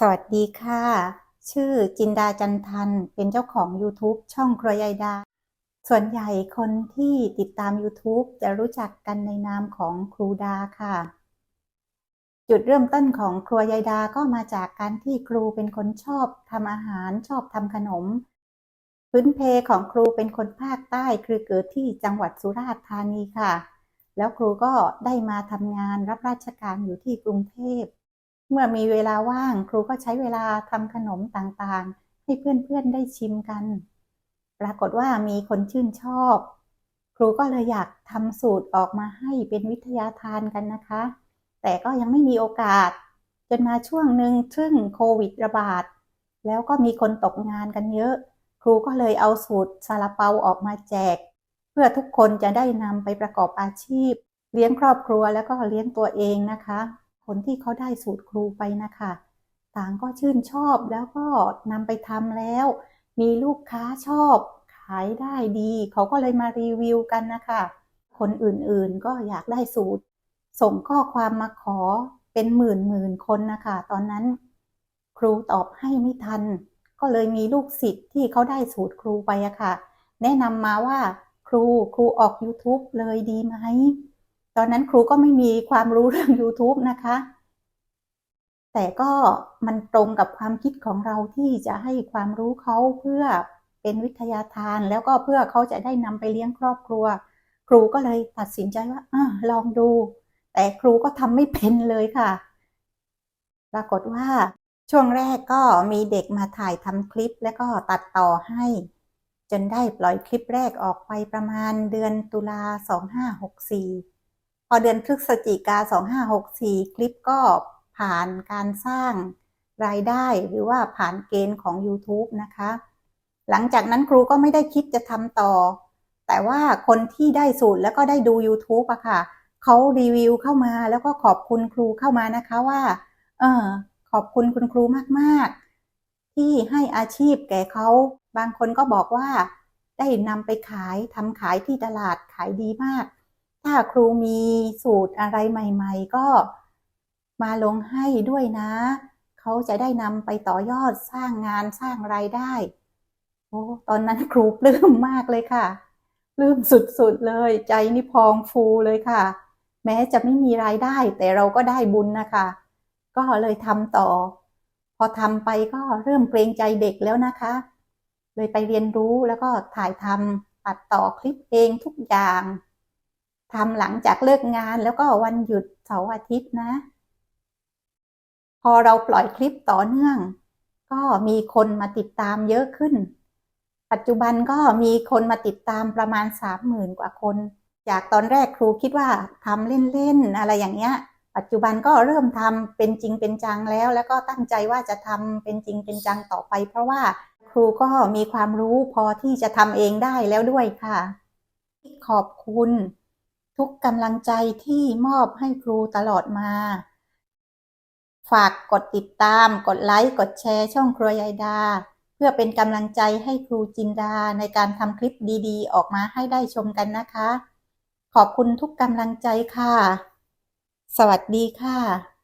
สวัสดีค่ะ ชื่อจินดาจันทัน เป็นเจ้าของ YouTube ช่องครัวยายดา ส่วนใหญ่คนที่ติดตาม YouTube จะรู้จักกันในนามของครูดาค่ะ จุดเริ่มต้นของครัวยายดาก็มาจากการที่ครูเป็นคนชอบทำอาหารชอบทำขนม พื้นเพของครูเป็นคนภาคใต้คือเกิดที่จังหวัดสุราษฎร์ธานีค่ะ แล้วครูก็ได้มาทำงานรับราชการอยู่ที่กรุงเทพ เมื่อมีเวลาว่างครูก็ใช้เวลาทำขนมต่างๆ ให้เพื่อนๆได้ชิมกัน ปรากฏว่ามีคนชื่นชอบ ครูก็เลยอยากทำสูตรออกมาให้เป็นวิทยาทานกันนะคะ แต่ก็ยังไม่มีโอกาส จนมาช่วงหนึ่งซึ่งโควิดระบาด แล้วก็มีคนตกงานกันเยอะ ครูก็เลยเอาสูตรซาลาเปาออกมาแจก เพื่อทุกคนจะได้นำไปประกอบอาชีพ เลี้ยงครอบครัวแล้วก็เลี้ยงตัวเองนะคะ คนที่เขาได้สูตรครูไปนะคะต่างก็ชื่นชอบแล้วก็นำไปทำแล้ว มีลูกค้าชอบขายได้ดี เขาก็เลยมารีวิวกันนะคะ คนอื่นๆก็อยากได้สูตร ส่งข้อความมาขอเป็นหมื่นหมื่นคนนะคะ ตอนนั้น ครูตอบให้ไม่ทัน ก็เลยมีลูกศิษย์ที่เขาได้สูตรครูไปอะค่ะ แนะนำมาว่าครูครูออก YouTube เลยดีไหม ตอนนั้นครูก็ไม่มีความรู้เรื่อง YouTube นะคะ แต่ก็มันตรงกับความคิดของเราที่จะให้ความรู้เขาเพื่อเป็นวิทยาทาน แล้วก็เพื่อเขาจะได้นำไปเลี้ยงครอบครัว ครูก็เลยตัดสินใจว่าอลองดู แต่ครูก็ทำไม่เป็นเลยค่ะ ปรากฏว่าช่วงแรกก็มีเด็กมาถ่ายทำคลิปแล้วก็ตัดต่อให้ จนได้ปล่อยคลิปแรกออกไปประมาณเดือนตุลา2564 พอเดือนพฤศจิกา 2564 คลิปก็ผ่านการสร้างรายได้หรือว่าผ่านเกณฑ์ของ YouTube นะคะ หลังจากนั้นครูก็ไม่ได้คิดจะทำต่อ แต่ว่าคนที่ได้สูตรแล้วก็ได้ดู YouTube อะค่ะเขารีวิวเข้ามาแล้วก็ขอบคุณครูเข้ามานะคะว่า เออขอบคุณคุณครูมากๆ ที่ให้อาชีพแก่เขา บางคนก็บอกว่า ได้นำไปขายทำขายที่ตลาดขายดีมาก ถ้าครูมีสูตรอะไรใหม่ ๆ ก็มาลงให้ด้วยนะ เขาจะได้นำไปต่อยอดสร้างงานสร้างรายได้ โอ้ตอนนั้นครูปลื้มมากเลยค่ะปลื้มสุดๆเลย ใจนี่พองฟูเลยค่ะ แม้จะไม่มีรายได้ แต่เราก็ได้บุญนะคะ ก็เลยทำต่อ พอทำไปก็เริ่มเกรงใจเด็กแล้วนะคะ เลยไปเรียนรู้แล้วก็ถ่ายทำตัดต่อคลิปเองทุกอย่าง ทำหลังจากเลิกงานแล้วก็วันหยุดเสาร์อาทิตย์นะ พอเราปล่อยคลิปต่อเนื่อง ก็มีคนมาติดตามเยอะขึ้น ปัจจุบันก็มีคนมาติดตามประมาณสามหมื่นกว่าคน จากตอนแรกครูคิดว่าทำเล่นๆอะไรอย่างเงี้ย ปัจจุบันก็เริ่มทำเป็นจริงเป็นจังแล้ว แล้วก็ตั้งใจว่าจะทำเป็นจริงเป็นจังต่อไป เพราะว่าครูก็มีความรู้พอที่จะทำเองได้แล้วด้วยค่ะ ขอบคุณ ทุกกำลังใจที่มอบให้ครูตลอดมา ฝากกดติดตาม กดไลค์ กดแชร์ช่องครัวยายดา เพื่อเป็นกำลังใจให้ครูจินดาในการทำคลิปดีๆ ออกมาให้ได้ชมกันนะคะ ขอบคุณทุกกำลังใจค่ะ สวัสดีค่ะ